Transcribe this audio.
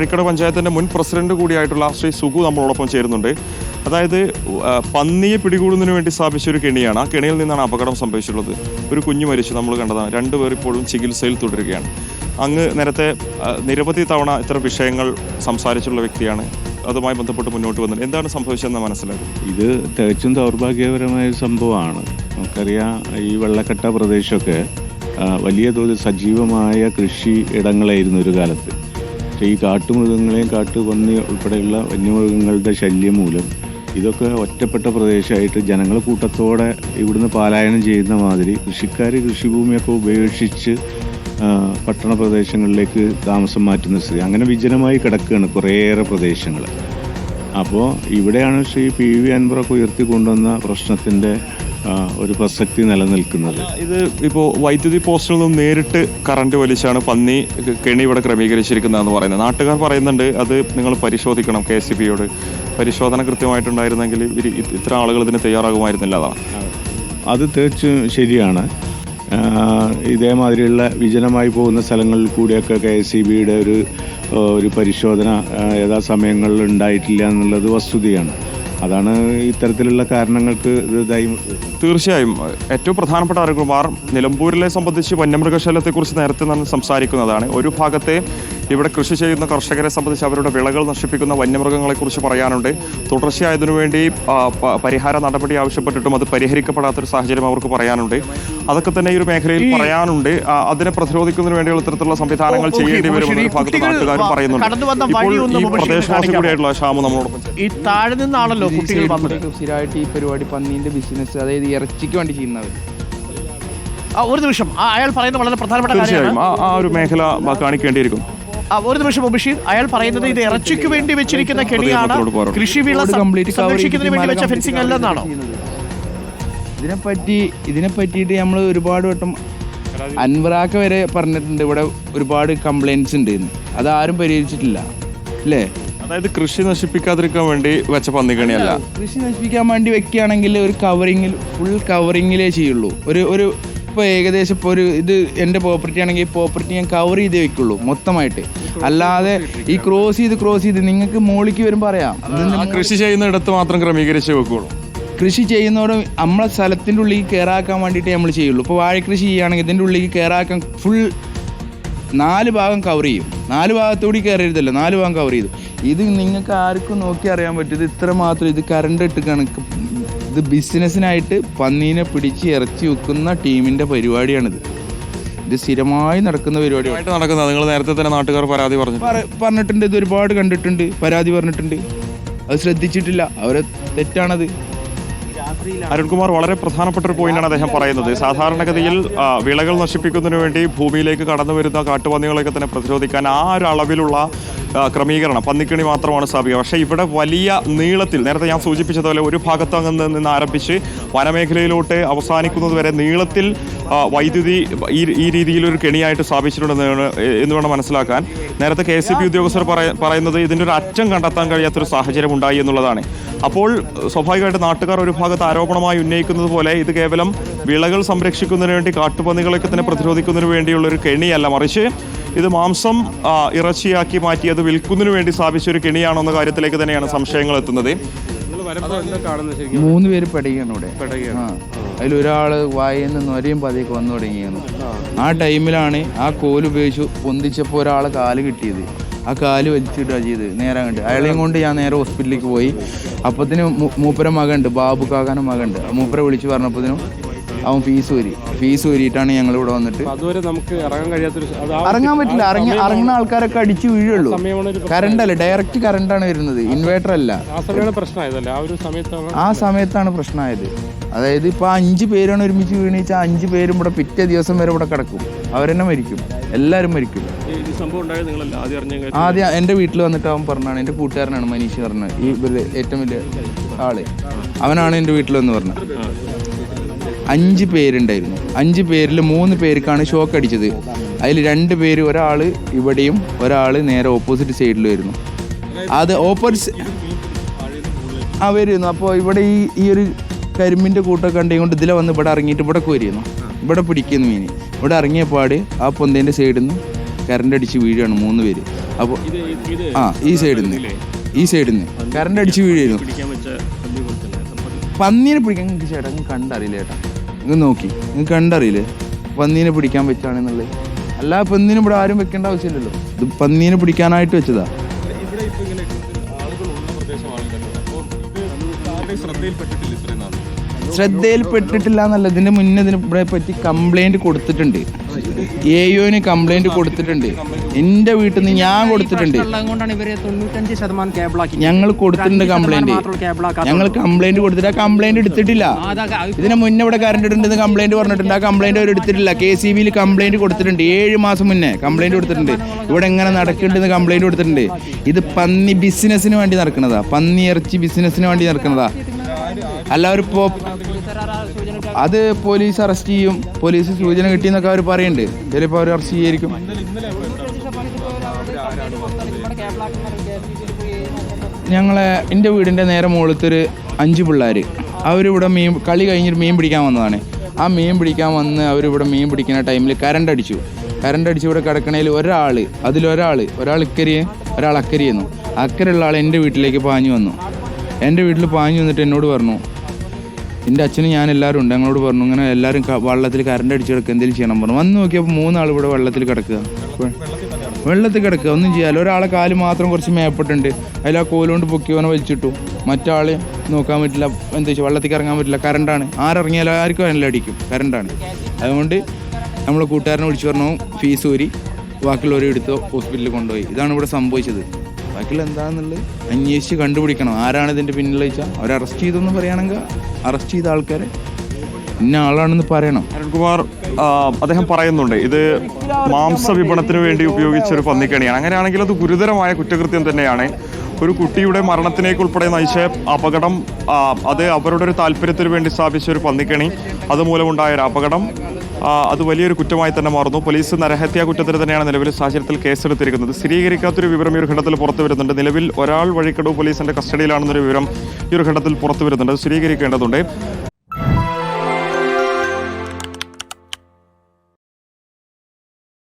കോഴിക്കോട് പഞ്ചായത്തിന്റെ മുൻ പ്രസിഡന്റ് കൂടിയായിട്ടുള്ള ശ്രീ സുഗു നമ്മളോടൊപ്പം ചേരുന്നുണ്ട്. അതായത് പന്നിയെ പിടികൂടുന്നതിന് വേണ്ടി സ്ഥാപിച്ച ഒരു കെണിയാണ്. ആ കെണിയിൽ നിന്നാണ് അപകടം സംഭവിച്ചിട്ടുള്ളത്. ഒരു കുഞ്ഞു മരിച്ചു. നമ്മൾ കണ്ടതാണ്. രണ്ടുപേർ ഇപ്പോഴും ചികിത്സയിൽ തുടരുകയാണ്. അങ്ങ് നേരത്തെ നിരവധി തവണ ഇത്തരം വിഷയങ്ങൾ സംസാരിച്ചുള്ള വ്യക്തിയാണ്. അതുമായി ബന്ധപ്പെട്ട് മുന്നോട്ട് വന്നത് എന്താണ് സംഭവിച്ചതെന്ന് മനസ്സിലാക്കും ഇത് തികച്ചും ദൗർഭാഗ്യപരമായ സംഭവമാണ്. നമുക്കറിയാം ഈ വെള്ളക്കെട്ട പ്രദേശമൊക്കെ വലിയ തോതിൽ സജീവമായ കൃഷി ഇടങ്ങളായിരുന്നു ഒരു കാലത്ത്. പക്ഷേ ഈ കാട്ടുമൃഗങ്ങളെയും കാട്ടുപന്നി ഉൾപ്പെടെയുള്ള വന്യമൃഗങ്ങളുടെ ശല്യം മൂലം ഇതൊക്കെ ഒറ്റപ്പെട്ട പ്രദേശമായിട്ട് ജനങ്ങൾ കൂട്ടത്തോടെ ഇവിടുന്ന് പാലായനം ചെയ്യുന്ന മാതിരി കൃഷിക്കാർ കൃഷിഭൂമിയൊക്കെ ഉപേക്ഷിച്ച് പട്ടണ പ്രദേശങ്ങളിലേക്ക് താമസം മാറ്റുന്ന സ്ഥിതി. അങ്ങനെ വിജനമായി കിടക്കുകയാണ് കുറേയേറെ പ്രദേശങ്ങൾ അപ്പോൾ ഇവിടെയാണ് ശ്രീ പി വി അൻവറൊക്കെ ഉയർത്തിക്കൊണ്ടുവന്ന പ്രശ്നത്തിന്റെ ഒരു പ്രസക്തി നിലനിൽക്കുന്നത്. ഇത് ഇപ്പോൾ വൈദ്യുതി പോസ്റ്റിൽ നിന്നും നേരിട്ട് കറണ്ട് വലിച്ചാണ് പന്നി കെണി ഇവിടെ ക്രമീകരിച്ചിരിക്കുന്നതെന്ന് പറയുന്നത്. നാട്ടുകാർ പറയുന്നുണ്ട് അത് നിങ്ങൾ പരിശോധിക്കണം കെ സി ബിയോട്. പരിശോധന കൃത്യമായിട്ടുണ്ടായിരുന്നെങ്കിൽ ഇത്ര ആളുകൾ ഇതിന് തയ്യാറാകുമായിരുന്നില്ല അതാണ്. അത്. തീർച്ചും ശരിയാണ്. ഇതേമാതിരിയുള്ള വിജനമായി പോകുന്ന സ്ഥലങ്ങളിൽ കൂടിയൊക്കെ കെ എസ് സി ബിയുടെ ഒരു ഒരു പരിശോധന യഥാസമയങ്ങളിൽ ഉണ്ടായിട്ടില്ല എന്നുള്ളത് വസ്തുതയാണ്. അതാണ് ഇത്തരത്തിലുള്ള കാരണങ്ങൾക്ക് തീർച്ചയായും. ഏറ്റവും പ്രധാനപ്പെട്ട അറിവുമാർ നിലമ്പൂരിലെ സംബന്ധിച്ച് വന്യമൃഗശല്യത്തെക്കുറിച്ച് നേരത്തെ നമ്മൾ സംസാരിക്കുന്നതാണ്. ഒരു ഭാഗത്തെ ഇവിടെ കൃഷി ചെയ്യുന്ന കർഷകരെ സംബന്ധിച്ച് അവരുടെ വിളകൾ നശിപ്പിക്കുന്ന വന്യമൃഗങ്ങളെക്കുറിച്ച് പറയാനുണ്ട്. തുടർച്ചയായതിനു വേണ്ടി പരിഹാര നടപടി ആവശ്യപ്പെട്ടിട്ടും അത് പരിഹരിക്കപ്പെടാത്തൊരു സാഹചര്യം അവർക്ക് പറയാനുണ്ട്. അതൊക്കെ തന്നെ ഈ ഒരു മേഖലയിൽ പറയാനുണ്ട്. അതിനെ പ്രതിരോധിക്കുന്നതിന് വേണ്ടിയുള്ള ഇത്തരത്തിലുള്ള സംവിധാനങ്ങൾ ചെയ്യേണ്ടി വരുമെന്ന് ഭാഗത്ത് നാട്ടുകാരും പറയുന്നുണ്ട്. ഇപ്പോൾ ഈ മുബഷീറിന് പ്രദേശവാസി കൂടിയായിട്ടുള്ള ഷാമു നമ്മളോടൊപ്പം ഈ താഴെ നിന്നാണല്ലോ കുട്ടികൾ വന്നത്. സ്ഥിരമായിട്ട് ഈ പരിപാടി പന്നീന്റെ ബിസിനസ് അതായത് ഇറച്ചിക്ക് വേണ്ടി ചെയ്യുന്നത് ആ, ഒരു നിമിഷം. ആ, അയാൾ പറയുന്നത് വളരെ പ്രധാനപ്പെട്ട കാര്യമാണ്. ആ ഒരു മേഖല കാണിക്കേണ്ടിയിരിക്കുന്നു. ഒരു നിമിഷം ബഷീർ അയാൾ പറയുന്നത് ഇത് ഇറച്ചിക്ക് വേണ്ടി വെച്ചിരിക്കുന്ന കെണിയാണ്. കൃഷി വിള കൃഷിവിള സംരക്ഷിക്കുന്നതിന് വേണ്ടി വെച്ച ഫെൻസിംഗ് അല്ലെന്നാണോ? ഇതിനെപ്പറ്റി ഇതിനെ പറ്റിയിട്ട് നമ്മൾ ഒരുപാട് വട്ടം അൻവറാക്ക വരെ പറഞ്ഞിട്ടുണ്ട്. ഇവിടെ ഒരുപാട് കംപ്ലൈന്റ്സ് ഉണ്ട് അത് അതാരും പരിഹരിച്ചിട്ടില്ല. അല്ലേ? അതായത് കൃഷി നശിപ്പിക്കാതിരിക്കാൻ വേണ്ടി വെച്ച പന്നിക്കണിയല്ല കൃഷി നശിപ്പിക്കാൻ വേണ്ടി വെക്കുകയാണെങ്കിൽ ഒരു കവറിങ്ങിൽ ഫുൾ കവറിങ്ങിലേ ചെയ്യുള്ളൂ. ഒരു ഒരു ഇപ്പോൾ ഏകദേശം ഇപ്പോൾ ഒരു ഇത് എന്റെ പ്രോപ്പർട്ടി ആണെങ്കിൽ പ്രോപ്പർട്ടി ഞാൻ കവർ ചെയ്തേ വെക്കുള്ളൂ മൊത്തമായിട്ട്. അല്ലാതെ ഈ ക്രോസ് ചെയ്ത് ക്രോസ് ചെയ്ത് നിങ്ങൾക്ക് മോളിക്ക് വരും പറയാം കൃഷി ചെയ്യുന്നിടത്ത് മാത്രം ക്രമീകരിച്ച് വെക്കുള്ളൂ. കൃഷി ചെയ്യുന്നവരും നമ്മളെ സ്ഥലത്തിന്റെ ഉള്ളിൽ കയറാക്കാൻ വേണ്ടിയിട്ട് നമ്മൾ ചെയ്യുള്ളൂ. ഇപ്പോൾ വാഴക്കൃഷി ചെയ്യുകയാണെങ്കിൽ ഇതിന്റെ ഉള്ളിൽ കയറാക്കാൻ ഫുൾ നാല് ഭാഗം കവർ ചെയ്യും. നാല് ഭാഗത്തുകൂടി കയറരുതല്ലോ നാല് ഭാഗം കവർ ചെയ്തു. ഇത് നിങ്ങൾക്ക് ആർക്കും നോക്കി അറിയാൻ പറ്റും ഇത് ഇത്ര മാത്രം ഇത് കറണ്ട് ഇട്ട് കണക്ക് ഇത് ബിസിനസ്സിനായിട്ട് പന്നീനെ പിടിച്ച് ഇറച്ചി വെക്കുന്ന ടീമിന്റെ പരിപാടിയാണിത്. ഇത് സ്ഥിരമായി നടക്കുന്ന പരിപാടിയാണ് ആയിട്ട് നടക്കുന്നത്. നിങ്ങൾ നേരത്തെ തന്നെ നാട്ടുകാർ പരാതി പറഞ്ഞു. പറഞ്ഞിട്ടുണ്ട്. ഇത് ഒരുപാട് കണ്ടിട്ടുണ്ട്. പരാതി പറഞ്ഞിട്ടുണ്ട്. അത് ശ്രദ്ധിച്ചിട്ടില്ല. അവരെ തെറ്റാണത്. അരുൺകുമാർ വളരെ പ്രധാനപ്പെട്ട ഒരു പോയിന്റാണ് അദ്ദേഹം പറയുന്നത്. സാധാരണഗതിയിൽ വിളകൾ നശിപ്പിക്കുന്നതിന് വേണ്ടി ഭൂമിയിലേക്ക് കടന്നു വരുന്ന കാട്ടുപന്നികളെയൊക്കെ തന്നെ പ്രതിരോധിക്കാൻ ആ ഒരു അളവിലുള്ള ക്രമീകരണം. പന്നിക്കണി മാത്രമാണ് സ്ഥാപിക്കുക. പക്ഷേ ഇവിടെ വലിയ നീളത്തിൽ നേരത്തെ ഞാൻ സൂചിപ്പിച്ചതുപോലെ ഒരു ഭാഗത്ത് അങ്ങ് നിന്ന് ആരംഭിച്ച് വനമേഖലയിലോട്ട് അവസാനിക്കുന്നത് വരെ നീളത്തിൽ വൈദ്യുതി ഈ ഈ രീതിയിൽ ഒരു കെണിയായിട്ട് സ്ഥാപിച്ചിട്ടുണ്ടെന്ന് എന്ന് വേണം മനസ്സിലാക്കാൻ. നേരത്തെ കെ എസ് ഉദ്യോഗസ്ഥർ പറയ- പറയുന്നത് ഇതിന്റെ ഒരു അറ്റം കണ്ടെത്താൻ കഴിയാത്തൊരു സാഹചര്യം ഉണ്ടായി എന്നുള്ളതാണ്. അപ്പോൾ സ്വാഭാവികമായിട്ട് നാട്ടുകാർ ഒരു ഭാഗത്ത് ആരോപണമായി ഉന്നയിക്കുന്നത് പോലെ ഇത് കേവലം വിളകൾ സംരക്ഷിക്കുന്നതിന് വേണ്ടി കാട്ടുപന്നികളൊക്കെ തന്നെ പ്രതിരോധിക്കുന്നതിന് വേണ്ടിയുള്ള ഒരു കെണിയല്ല. മറിച്ച് ഇത് മാംസം ഇറച്ചിയാക്കി മാറ്റി അത് വിൽക്കുന്നതിന് വേണ്ടി സ്ഥാപിച്ച ഒരു കെണിയാണോ എന്ന കാര്യത്തിലേക്ക് തന്നെയാണ് സംശയങ്ങൾ എത്തുന്നത്. മൂന്ന് പേര് പെടുകയാണ് ഇവിടെ. അതിലൊരാൾ വായിൽ നിന്ന് നൊരയും പതിയൊക്കെ വന്നു തുടങ്ങിയാണ്. ആ ടൈമിലാണ് ആ കോൽ ഉപയോഗിച്ച് പൊന്തിച്ചപ്പോൾ ഒരാൾ കാൽ കിട്ടിയത്. ആ കാൽ വലിച്ചിട്ടാണ് ചെയ്ത്. നേരെ അങ്ങോട്ട്. അയാളെയും കൊണ്ട് ഞാൻ നേരെ ഹോസ്പിറ്റലിലേക്ക് പോയി. അപ്പത്തിന് മൂപ്പര മകണ്ട് ബാബു കാക്കാനും മകണ്ട് മൂപ്പര വിളിച്ച് പറഞ്ഞപ്പോഴത്തേനും അവൻ ഫീസ് ഊരി. ഫീസ് ഊരിയിട്ടാണ് ഞങ്ങൾ ഇവിടെ വന്നിട്ട് അതുവരെ നമുക്ക് ഇറങ്ങാൻ കഴിയാത്തൊരു ഇറങ്ങാൻ പറ്റില്ല. ഇറങ്ങി ഇറങ്ങുന്ന ആൾക്കാരൊക്കെ അടിച്ചു വീഴുള്ളൂ. കറണ്ട് അല്ല. ഡയറക്റ്റ് കറണ്ടാണ് വരുന്നത്. ഇൻവേർട്ടർ അല്ല. ആ സമയമാണ് പ്രശ്നമായതല്ലേ? ആ ഒരു സമയത്താണ് ആ സമയത്താണ് പ്രശ്നമായത്. അതായത് ഇപ്പൊ അഞ്ച് പേരാണ് ഒരുമിച്ച് വീണിച്ച അഞ്ച് പേരും ഇവിടെ പിറ്റേ ദിവസം വരെ ഇവിടെ കിടക്കും. അവരെന്നെ മരിക്കും. എല്ലാരും മരിക്കും. ആദ്യം എന്റെ വീട്ടിൽ വന്നിട്ട് അവൻ പറഞ്ഞാണ് എന്റെ കൂട്ടുകാരനാണ് മനീഷ് പറഞ്ഞത്. ഈ ഏറ്റവും വലിയ ആൾ. അവനാണ് എന്റെ വീട്ടിൽ വന്ന് പറഞ്ഞത്. അഞ്ച് പേരുണ്ടായിരുന്നു. അഞ്ച് പേരിൽ മൂന്ന് പേർക്കാണ് ഷോക്ക് അടിച്ചത്. അതിൽ രണ്ട് പേര് ഒരാൾ ഇവിടെയും ഒരാൾ നേരെ ഓപ്പോസിറ്റ് സൈഡിൽ വരുന്നു അത് ഓപ്പോസിറ്റ് ആ വരുന്നു. അപ്പോൾ ഇവിടെ ഈ ഈ ഒരു കരിമ്പിന്റെ കൂട്ടൊക്കെ കണ്ടുകൊണ്ട് ഇതിലെ വന്ന് ഇവിടെ ഇറങ്ങിയിട്ട് ഇവിടെ കോരിയിരുന്നു. ഇവിടെ പിടിക്കുന്നു മീൻ ഇവിടെ ഇറങ്ങിയ പാട് ആ പൊന്തേന്റെ സൈഡിൽ നിന്ന് കറണ്ട് അടിച്ച് വീഴുകയാണ് മൂന്ന് പേര്. അപ്പോൾ ആ ഈ സൈഡിൽ നിന്ന് ഈ സൈഡിൽ നിന്ന് കറണ്ട് അടിച്ച് വീഴുമായിരുന്നു പന്നീനെ പിടിക്കാൻ നിങ്ങൾക്ക് ചേട്ടാ നിങ്ങൾക്ക് കണ്ടറിയില്ല ചേട്ടാ? നിങ്ങൾ നോക്കി നിങ്ങൾക്ക് കണ്ടറിയില്ലേ? പന്നീനെ പിടിക്കാൻ വെച്ചാണെന്നുള്ളത്. അല്ല പന്നീനെ ഇവിടെ ആരും വെക്കേണ്ട ആവശ്യമില്ലല്ലോ. ഇത് പന്നീനെ പിടിക്കാനായിട്ട് വെച്ചതാ. ശ്രദ്ധയിൽപ്പെട്ടിട്ടില്ല എന്നല്ല ഇതിന്റെ മുന്നേ ഇതിനെ പറ്റി കംപ്ലൈന്റ് കൊടുത്തിട്ടുണ്ട്. എയോന് കംപ്ലൈന്റ് കൊടുത്തിട്ടുണ്ട്. എന്റെ വീട്ടിൽ നിന്ന് ഞാൻ കൊടുത്തിട്ടുണ്ട്. ഞങ്ങൾ കൊടുത്തിട്ടുണ്ട് കംപ്ലൈന്റ് ഞങ്ങൾ കംപ്ലൈന്റ് കൊടുത്തിട്ട് ആ കംപ്ലൈന്റ് എടുത്തിട്ടില്ല. ഇതിന് മുന്നേ ഇവിടെ കറണ്ട് ഇടുന്നത് കംപ്ലൈന്റ് പറഞ്ഞിട്ടുണ്ട്. ആ കംപ്ലൈന്റ് അവർ എടുത്തിട്ടില്ല. കെ സി ബിയിൽ കംപ്ലൈന്റ് കൊടുത്തിട്ടുണ്ട്. ഏഴ് മാസം മുന്നേ കംപ്ലൈന്റ് കൊടുത്തിട്ടുണ്ട്. ഇവിടെ എങ്ങനെ നടക്കേണ്ടത് കംപ്ലൈന്റ് കൊടുത്തിട്ടുണ്ട്. ഇത് പന്നി ബിസിനസിന് വേണ്ടി നടക്കുന്നതാ. പന്നി ഇറച്ചി ബിസിനസിന് വേണ്ടി നടക്കുന്നതാ. എല്ലാവരും ഇപ്പോൾ അത് പോലീസ് അറസ്റ്റ് ചെയ്യും പോലീസ് സൂചന കിട്ടിയെന്നൊക്കെ അവർ പറയുന്നുണ്ട് ചിലപ്പോൾ അവർ അറസ്റ്റ് ചെയ്യായിരിക്കും. ഞങ്ങളെ എന്റെ വീടിന്റെ നേരെ മുകളിലത്തൊരു അഞ്ച് പിള്ളേർ അവരിവിടെ മീൻ കളി കഴിഞ്ഞിട്ട് മീൻ പിടിക്കാൻ വന്നതാണ്. ആ മീൻ പിടിക്കാൻ വന്ന് അവരിവിടെ മീൻ പിടിക്കുന്ന ടൈമിൽ കരണ്ട് അടിച്ചു. കരണ്ട് അടിച്ച് ഇവിടെ കിടക്കണേൽ ഒരാൾ അതിലൊരാൾ ഒരാൾ ഇക്കരിയെ ഒരാൾ അക്കരിയെന്നു. അക്കരെയുള്ള ആൾ എന്റെ വീട്ടിലേക്ക് പാഞ്ഞു വന്നു. എന്റെ വീട്ടിൽ പാഞ്ഞു വന്നിട്ട് എന്നോട് പറഞ്ഞു എന്റെ അച്ഛനും ഞാൻ എല്ലാവരും ഉണ്ട്. ഞങ്ങളോട് പറഞ്ഞു ഇങ്ങനെ എല്ലാവരും വള്ളത്തിൽ കറണ്ട് അടിച്ച് കിടക്കുക എന്തെങ്കിലും ചെയ്യണം. പറഞ്ഞു. വന്ന് നോക്കിയപ്പോൾ മൂന്നാൾ ഇവിടെ വെള്ളത്തിൽ കിടക്കുക. വെള്ളത്തിൽ കിടക്കുക. ഒന്നും ചെയ്യാല്ല. ഒരാളെ കാൽ മാത്രം കുറച്ച് മേപ്പെട്ടുണ്ട്. അതിൽ ആ കോലുകൊണ്ട് പൊക്കി അവനെ വലിച്ചിട്ടു. മറ്റാൾ നോക്കാൻ പറ്റില്ല. എന്താ വെച്ചാൽ വെള്ളത്തിൽ ഇറങ്ങാൻ പറ്റില്ല. കറണ്ടാണ് ആരിറങ്ങിയാലും ആർക്കും അതിനെല്ലാം അടിക്കും. കറണ്ടാണ് അതുകൊണ്ട് നമ്മൾ കൂട്ടുകാരനെ വിളിച്ചു പറഞ്ഞു ഫീസ് ഊരി ബാക്കിയുള്ളവരെ എടുത്ത് ഹോസ്പിറ്റലിൽ കൊണ്ടുപോയി. ഇതാണ് ഇവിടെ സംഭവിച്ചത്. ബാക്കിയുള്ള എന്താണെന്നുള്ളത് അന്വേഷിച്ച് കണ്ടുപിടിക്കണം. ആരാണ് ഇതിന്റെ പിന്നിൽ വെച്ചാൽ അവർ അറസ്റ്റ് ചെയ്തെന്ന് പറയുകയാണെങ്കിൽ അറസ്റ്റ് ചെയ്ത ആൾക്കാരെ ഇന്ന ആളാണെന്ന് പറയണം. അരുൺകുമാർ അദ്ദേഹം പറയുന്നുണ്ട്. ഇത് മാംസ വിപണത്തിന് വേണ്ടി ഉപയോഗിച്ച ഒരു പന്നിക്കണിയാണ്. അങ്ങനെയാണെങ്കിൽ അത് ഗുരുതരമായ കുറ്റകൃത്യം തന്നെയാണ്. ഒരു കുട്ടിയുടെ മരണത്തിലേക്ക് ഉൾപ്പെടെ നയിച്ച അപകടം അത് അവരുടെ ഒരു താല്പര്യത്തിന് വേണ്ടി സ്ഥാപിച്ച ഒരു പന്നിക്കണി. അതുമൂലമുണ്ടായ ഒരു അപകടം. അത് വലിയൊരു കുറ്റമായി തന്നെ മാറുന്നു. പോലീസ് നരഹത്യാ കുറ്റത്തിന് തന്നെയാണ് നിലവിൽ സാഹചര്യത്തിൽ കേസെടുത്തിരിക്കുന്നത്. സ്ഥിരീകരിക്കാത്തൊരു വിവരം ഈ ഒരു ഘട്ടത്തിൽ പുറത്തു വരുന്നുണ്ട്. നിലവിൽ ഒരാൾ വഴിക്കടവ് പോലീസിന്റെ കസ്റ്റഡിയിലാണെന്നൊരു വിവരം ഈ ഒരു ഘട്ടത്തിൽ പുറത്തു വരുന്നുണ്ട്. സ്ഥിരീകരിക്കേണ്ടതുണ്ട്.